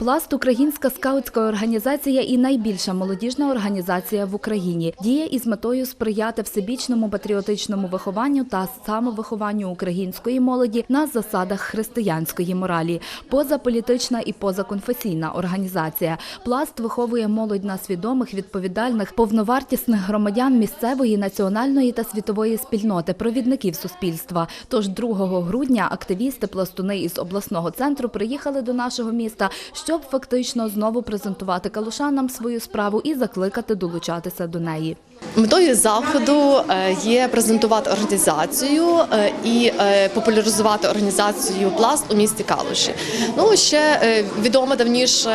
Пласт українська скаутська організація і найбільша молодіжна організація в Україні діє із метою сприяти всебічному патріотичному вихованню та самовихованню української молоді на засадах християнської моралі. Позаполітична і позаконфесійна організація. Пласт виховує молодь на свідомих, відповідальних, повновартісних громадян місцевої, національної та світової спільноти, провідників суспільства. Тож 2 грудня активісти пластуни із обласного центру приїхали до нашого міста, щоб фактично знову презентувати калушанам свою справу і закликати долучатися до неї. Метою заходу е, є презентувати організацію е, і е, популяризувати організацію пласт у місті Калуші. Ну ще відомо давніше,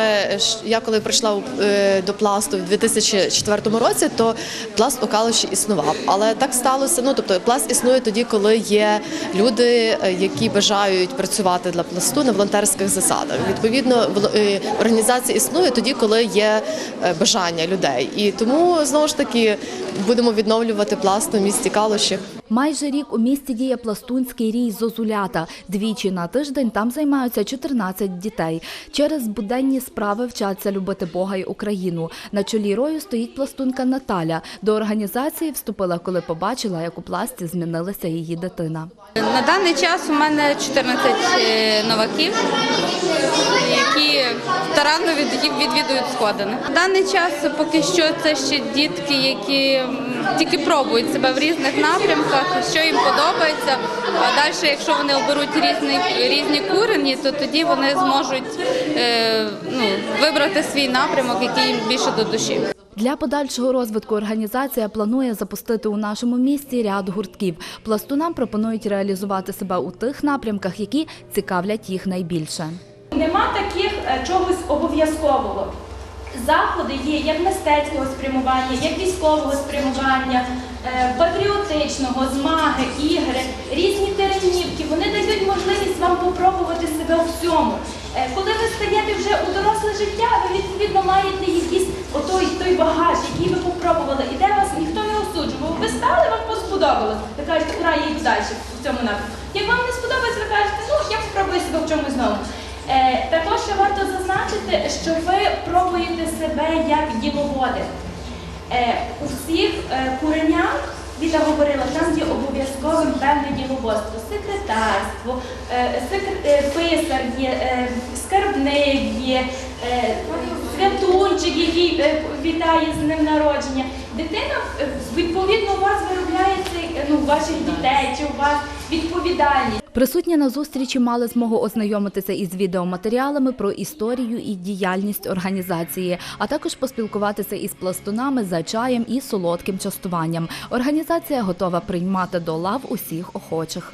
я коли прийшла до пласту в 2004 році, то пласт у Калуші існував. Але так сталося. Ну тобто пласт існує тоді, коли є люди, які бажають працювати для пласту на волонтерських засадах. Відповідно, організація існує тоді, коли є бажання людей. І тому знову ж таки будемо відновлювати пласт у місті Калуші. Майже рік у місті діє пластунський рій Зозулята. Двічі на тиждень там займаються 14 дітей. Через буденні справи вчаться любити Бога й Україну. На чолі рою стоїть пластунка Наталя. До організації вступила, коли побачила, як у пласті змінилася її дитина. На даний час у мене 14 е, новаків, старанно від- відвідують сходини. На даний час поки що це ще дітки, які тільки пробують себе в різних напрямках, що їм подобається. А далі, якщо вони оберуть різні, різні курені, то тоді вони зможуть е, ну, вибрати свій напрямок, який їм більше до душі. Для подальшого розвитку організація планує запустити у нашому місті ряд гуртків. Пластунам пропонують реалізувати себе у тих напрямках, які цікавлять їх найбільше. Нема таких е, чогось обов'язкового. Заходи є як мистецького спрямування, як військового спрямування, е, патріотичного, змаги, ігри, різні теренівки. Вони дають можливість вам попробувати себе у всьому. Е, Коли ви стаєте вже у доросле життя, ви відповідно маєте якийсь отой той багаж, який ви попробували, і де вас ніхто не осуджував. Ви стали, вам сподобалось. Ви кажете, ура, я йду далі в цьому напрямку. Як вам не сподобається, ви кажете, ну я спробую себе в чомусь новому. Е, також ще варто зазначити, що ви пробуєте себе як діловоди. Е, у всіх е, куренях, Віта говорила, там є обов'язковим певне діловодство, секретарство, секр- писар є, скарбник є, святунчик, який вітає з ним народження. Дитина відповідно у вас виробляється, ну, у ваших дітей чи у вас відповідальність. Присутні на зустрічі мали змогу ознайомитися із відеоматеріалами про історію і діяльність організації, а також поспілкуватися із пластунами за чаєм і солодким частуванням. Організація готова приймати до лав усіх охочих.